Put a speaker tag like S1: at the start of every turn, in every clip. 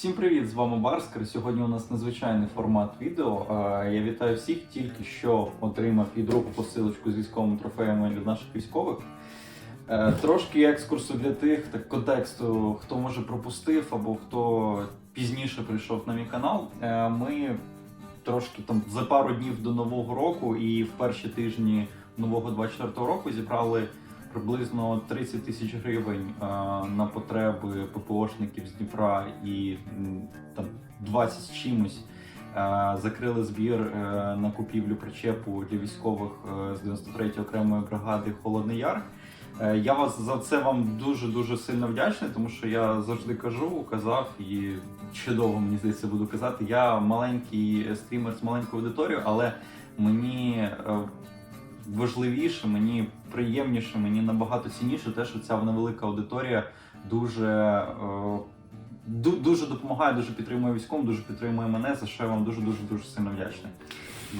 S1: Всім привіт! З вами Барскер. Сьогодні у нас незвичайний формат відео. Я вітаю всіх, тільки що отримав і другу посилочку з військовими трофеями від наших військових. Е, Трошки екскурсу для тих, так контексту, хто може пропустив або хто пізніше прийшов на мій канал. Е, Ми трошки там за пару днів до нового року і в перші тижні нового 24 року зібрали приблизно 30 тисяч гривень е, на потреби ППОшників з Дніпра і там 20 з чимось. Е, Закрили збір е, на купівлю причепу для військових з 93-ї окремої бригади Холодний Яр. Я вас за це вам дуже дуже сильно вдячний, тому що я завжди кажу, казав і чудово мені здається буду казати. Я маленький стрімер з маленькою аудиторією, але мені важливіше, мені приємніше, мені набагато цінніше те, що ця невелика аудиторія дуже, е, дуже допомагає, дуже підтримує військовим, дуже підтримує мене, за що я вам дуже дуже сильно вдячний.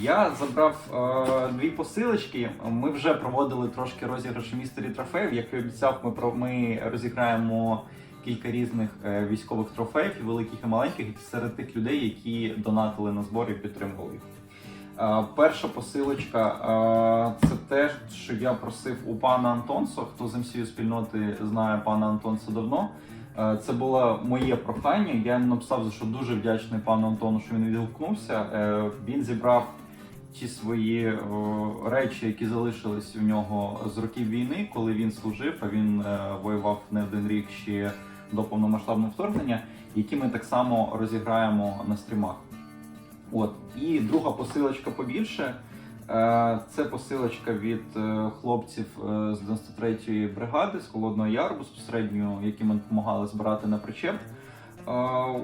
S1: Я забрав е, дві посилочки. Ми вже проводили трошки розіграші містері трофеїв. Як і обіцяв, ми про ми розіграємо кілька різних е, військових трофеїв, і великих і маленьких, серед тих людей, які донатили на збор і підтримували їх. Е, Перша посилочка е, це те, що я просив у пана Антонсо. Хто з МСЮ спільноти знає пана Антонсо давно. Е, Це було моє прохання. Я написав, за що дуже вдячний пану Антону, що він відгукнувся. Він зібрав ті свої речі, які залишились у нього з років війни, коли він служив, а він воював не один рік ще до повномасштабного вторгнення, які ми так само розіграємо на стрімах. От і друга посилочка побільше. Е, Це посилочка від е, хлопців е, з 93-ї бригади з Холодного Яру, безпосередньо, яким ми допомагали збирати на причеп.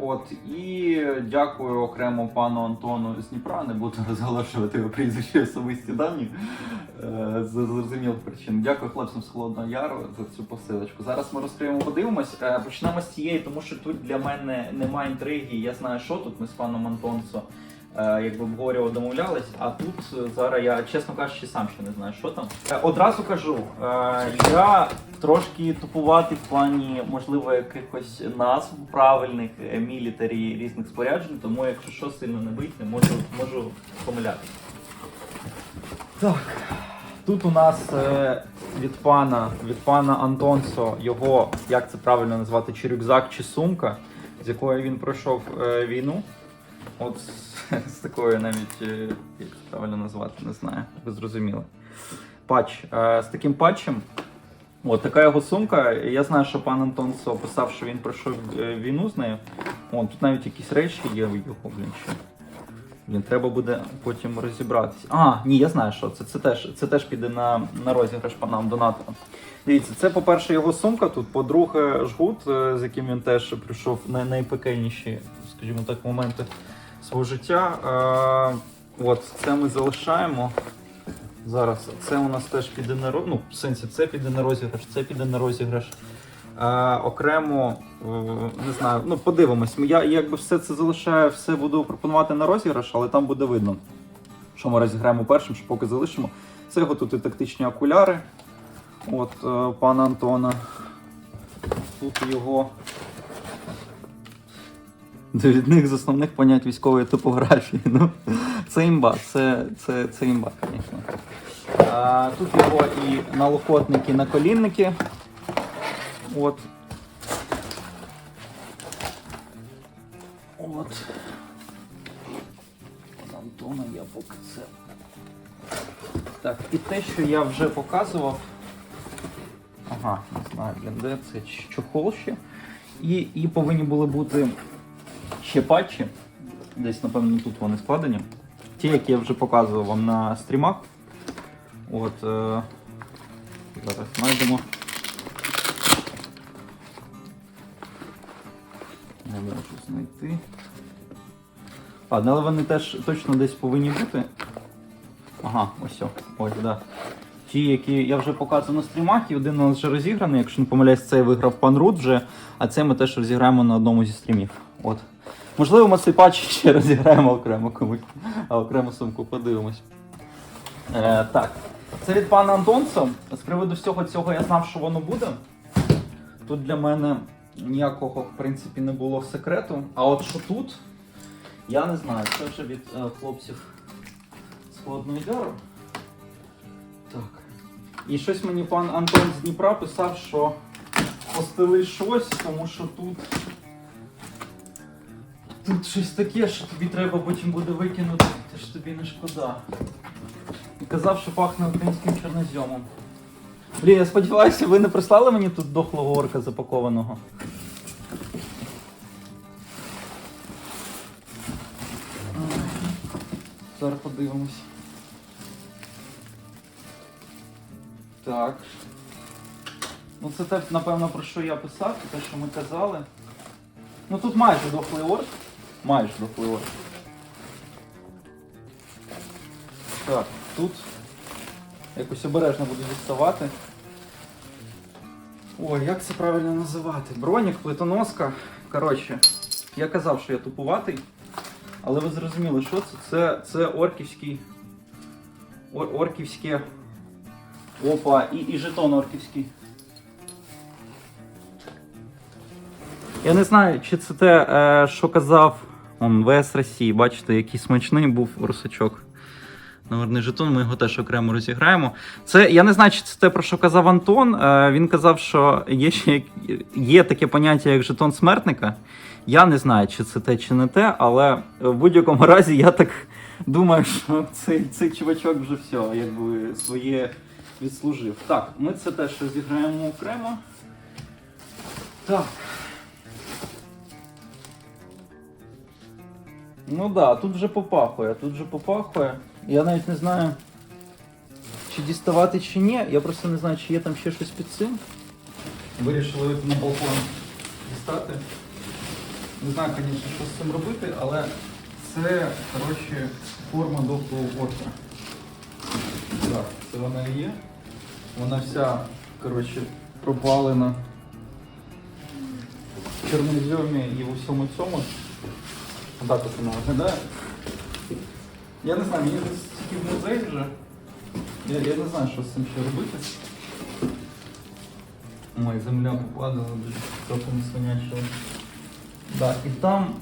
S1: От і дякую окремо пану Антону з Дніпра. Не буду розголошувати його прізвище особисті дані з зрозумілих причин. Дякую хлопцям з Холодного Яру за цю посилочку. Зараз ми розкриємо, подивимось. Почнемо з цієї, тому що тут для мене немає інтриги. Я знаю, що тут. Ми з паном Антонсо е, якби обговорювали, домовлялись. А тут е, зараз я, чесно кажучи, сам ще не знаю, що там. Е, Одразу кажу, е, я трошки тупуватий в плані, можливо, якихось назв правильних е, мілітарі різних споряджень, тому якщо що сильно не бить, не можу, можу помилятися. Так. Тут у нас е, від пана від пана Антонсо його, як це правильно назвати, чи рюкзак, чи сумка, з якою він пройшов е, війну. От з, такою навіть, е, як правильно назвати, не знаю, ви зрозуміли. Патч. Е, з таким патчем. От така його сумка. Я знаю, що пан Антонсо писав, що він пройшов е, війну з нею. О, тут навіть якісь речі є його, блін, ще. Блін, треба буде потім розібратися. А, ні, я знаю, що це. Це теж, це теж піде на, на розіграш панам донатора. Дивіться, це, по-перше, його сумка тут, по-друге, жгут, з яким він теж прийшов на найпекельніші, скажімо так, моменти свого життя. От, це ми залишаємо. Зараз це у нас теж піде на ну, в сенсі, це піде на розіграш, це піде на розіграш. Е, окремо, е, не знаю, ну подивимось. Я якби все це залишаю, все буду пропонувати на розіграш, але там буде видно, що ми розіграємо першим, що поки залишимо. Це його тут і тактичні окуляри. От е, пана Антона. Тут його довідник з основних понять військової топографії. Ну, це імба, це, це, це імба, звісно. Тут його і налокотники, наколінники. От. От. Пана Антона я поки це. Так, і те, що я вже показував. Ага, не знаю, де це чохол ще. І, і повинні були бути ще патчі. Десь, напевно, тут вони складені. Ті, які я вже показував вам на стрімах. От. Е, зараз знайдемо. Не можу знайти. Ладно, але вони теж точно десь повинні бути. Ага, ось ось, да. Ті, які я вже показував на стрімах, і один у нас вже розіграний. Якщо не помиляюсь, цей виграв пан Рут вже, а це ми теж розіграємо на одному зі стрімів. От. Можливо, ми цей патч ще розіграємо окремо комусь, а окрему сумку подивимось. Е, так, це від пана Антонса. З приводу всього цього я знав, що воно буде. Тут для мене ніякого, в принципі, не було секрету. А от що тут, я не знаю. Це вже від е, хлопців з Холодного Яру. Так. І щось мені пан Антон з Дніпра писав, що постели щось, тому що тут. Тут щось таке, що тобі треба потім буде викинути, це ж тобі не шкода. І казав, що пахне українським чорнозьомом. Блін, я сподіваюся, ви не прислали мені тут дохлого орка запакованого. Зараз подивимось. Так. Ну це те, напевно, про що я писав, те, що ми казали. Ну тут майже дохлий орк. Майже дохлий. Так, тут якось обережно буду діставати. Ой, як це правильно називати? Бронік, плитоноска. Коротше, я казав, що я тупуватий, але ви зрозуміли, що це? Це, це орківський. Ор, орківське. Опа, і, і жетон орківський. Я не знаю, чи це те, е, що казав он, ВС Росії. Бачите, який смачний був русачок. Номерний жетон, ми його теж окремо розіграємо. Це я не знаю, чи це те, про що казав Антон. Е, він казав, що є ще є таке поняття, як жетон смертника. Я не знаю, чи це те, чи не те, але в будь-якому разі я так думаю, що цей, цей чувачок вже все, якби своє відслужив. Так, ми це теж розіграємо окремо. Так. Ну да, тут вже попахує, тут вже попахує. Я навіть не знаю, чи діставати, чи ні. Я просто не знаю, чи є там ще щось під цим. Вирішили на балкон дістати. Не знаю, звісно, що з цим робити, але це, коротше, форма дохлого орка. Так, це вона і є. Вона вся, коротше, пропалена в чорнозьомі і в усьому цьому. Так от вона виглядає. Я не знаю, мені тільки в музей вже. Я, я не знаю, що з цим ще робити. Ой, земля попадала, дуже трохи свинячила. Так, і там.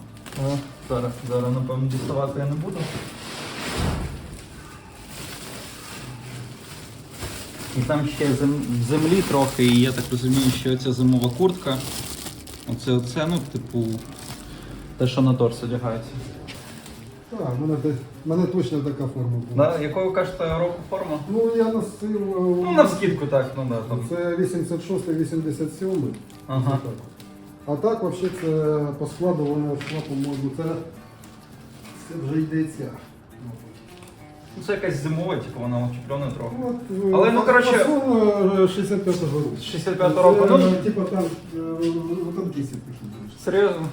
S1: О, зараз, зараз, напевно, діставати я не буду. І там ще в землі трохи, і я так розумію, що оця зимова куртка. Оце, оце, ну, типу, те, що на торс одягається.
S2: Так, в мене, те- в мене точно така форма була.
S1: На якого кажете року форма?
S2: Ну, я носив. е,
S1: Ну, на скидку так, ну да. Там.
S2: Це 86-87.
S1: Ага.
S2: А так, взагалі, це по складу вона йшла, по-моєму, це, це вже йдеться.
S1: Ну, це якась зимова, типу, вона очеплена трохи.
S2: От, е,
S1: Але, ну, коротше,
S2: фасон, е, 65-го року.
S1: З 65 року,
S2: Це,
S1: ну,
S2: е, Типа там, е, в там 10 пишуть.
S1: серйозно.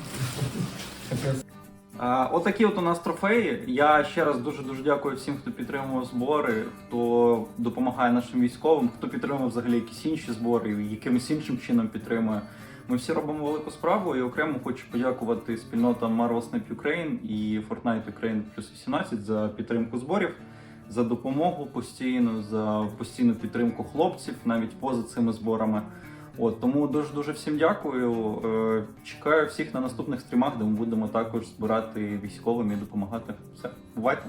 S1: Отакі от у нас трофеї. Я ще раз дуже дуже дякую всім, хто підтримував збори, хто допомагає нашим військовим, хто підтримує взагалі якісь інші збори, якимось іншим чином підтримує. Ми всі робимо велику справу і окремо хочу подякувати спільнотам Marvel Snap Ukraine і Fortnite Ukraine плюс 18 за підтримку зборів, за допомогу постійну, за постійну підтримку хлопців, навіть поза цими зборами. От тому дуже дуже всім дякую. Е, Чекаю всіх на наступних стрімах, де ми будемо також збирати військовим і допомагати. Все, бувайте.